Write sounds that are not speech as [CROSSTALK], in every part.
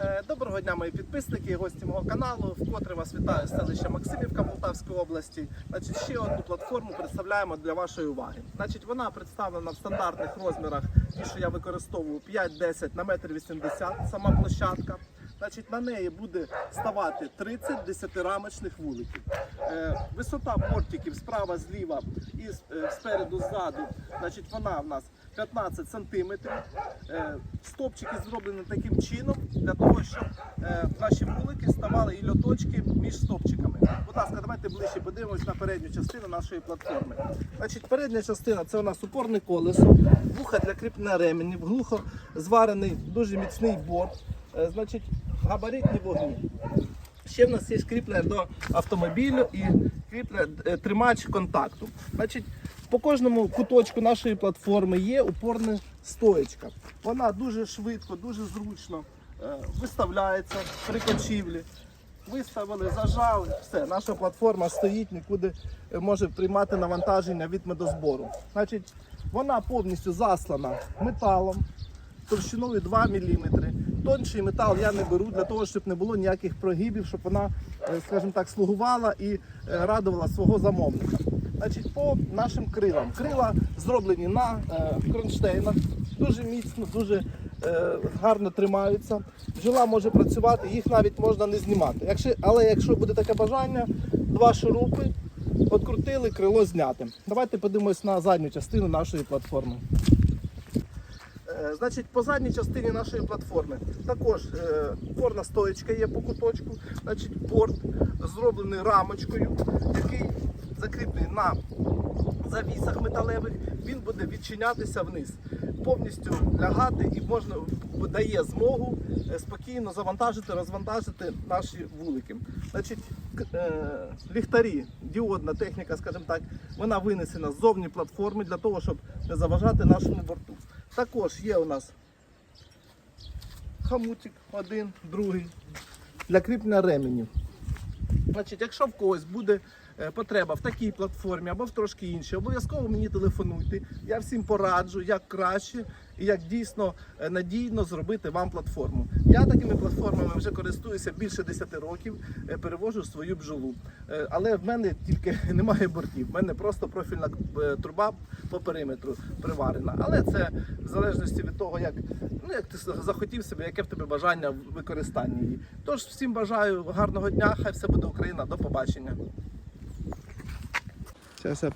Е, Доброго дня, мої підписники і гості мого каналу. Вкотре вас вітаю з селища Максимівка Полтавської області. Значить, ще одну платформу представляємо для вашої уваги. Значить, вона представлена в стандартних розмірах, ті, що я використовую 5-10 на метр 80, сама площадка. Значить, на неї буде ставати 30 10-рамочних вуликів. Е, висота бортиків справа, зліва і е, спереду, ззаду. Значить, вона в нас 15 сантиметрів. Е, стопчики зроблені таким чином для того, щоб е, наші вулики ставали і льоточки між стопчиками. Будь ласка, давайте ближче подивимось на передню частину нашої платформи. Значить, передня частина це у нас упорне колесо, вуха для кріплення ременів, глухо зварений, дуже міцний борт. Е, значить, габаритні вогні. Ще в нас є кріплення до автомобілю і тримач контакту. Значить, по кожному куточку нашої платформи є упорна стоєчка. Вона дуже швидко, дуже зручно е, виставляється при кочівлі. Виставили, зажали, все, наша платформа стоїть, нікуди е, може приймати навантаження від медозбору. Значить, вона повністю заслана металом товщиною 2 мм. Тонший метал я не беру для того, щоб не було ніяких прогибів, щоб вона, е, скажімо так, слугувала і е, радувала свого замовника. Значить, по нашим крилам. Крила зроблені на е, кронштейнах, дуже міцно, дуже е, гарно тримаються. Бджола може працювати, їх навіть можна не знімати. Якщо, але якщо буде таке бажання, два шурупи, открутили, крило зняти. Давайте подивимось на задню частину нашої платформи. Е, Значить, по задній частині нашої платформи також е, опорна стоєчка є по куточку. Значить, борт зроблений рамочкою, який закріплений на завісах металевих. Він буде відчинятися вниз, повністю лягати і можна дає змогу е, спокійно завантажити, розвантажити наші вулики. Значить, ліхтарі, діодна техніка, скажімо так, вона винесена ззовні платформи для того, щоб не заважати нашому борту. Також є у нас хамутик один, другий для кріплення ременів. Значить, якщо в когось буде потреба в такій платформі або в трошки іншій, обов'язково мені телефонуйте. Я всім пораджу, як краще і як дійсно е, надійно зробити вам платформу. Я такими платформами вже користуюся більше 10 років, е, перевожу свою бджолу. Е, Але в мене тільки [LAUGHS] немає бортів. В мене просто профільна е, труба по периметру приварена. Але це в залежності від того, як, ну, як ти захотів себе, яке в тебе бажання в використанні її. Тож всім бажаю гарного дня, хай все буде Україна. До побачення. Зараз я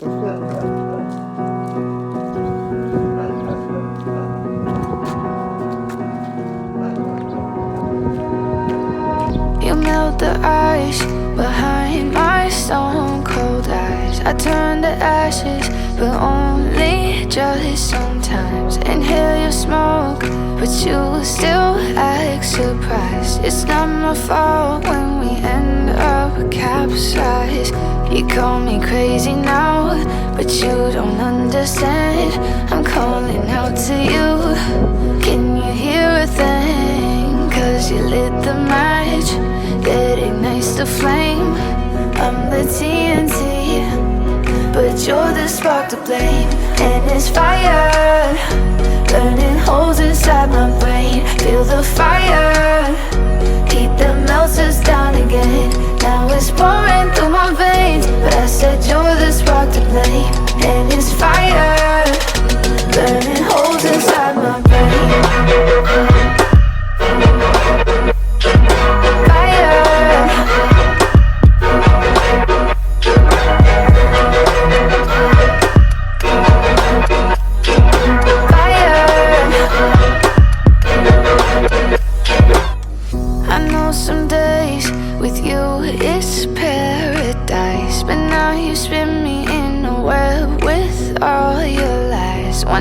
You melt the ice behind my stone cold eyes. I turn to ashes, but only just sometimes. Inhale your smoke, but you still act surprised. It's not my fault when we end up capsized. You call me crazy now, but you don't understand. I'm calling out to you. Can you hear a thing? Cause you lit the match that ignites the flame. I'm the TNT, but you're the spark to blame. And it's fire, burning holes inside my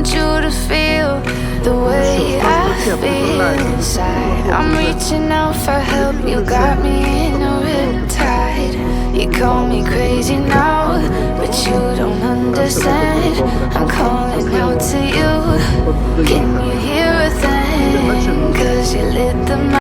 I want you to feel the way I feel inside. I'm reaching out for help, you got me in a riptide. You call me crazy now, but you don't understand. I'm calling out to you. Can you hear a thing? Cause you lit the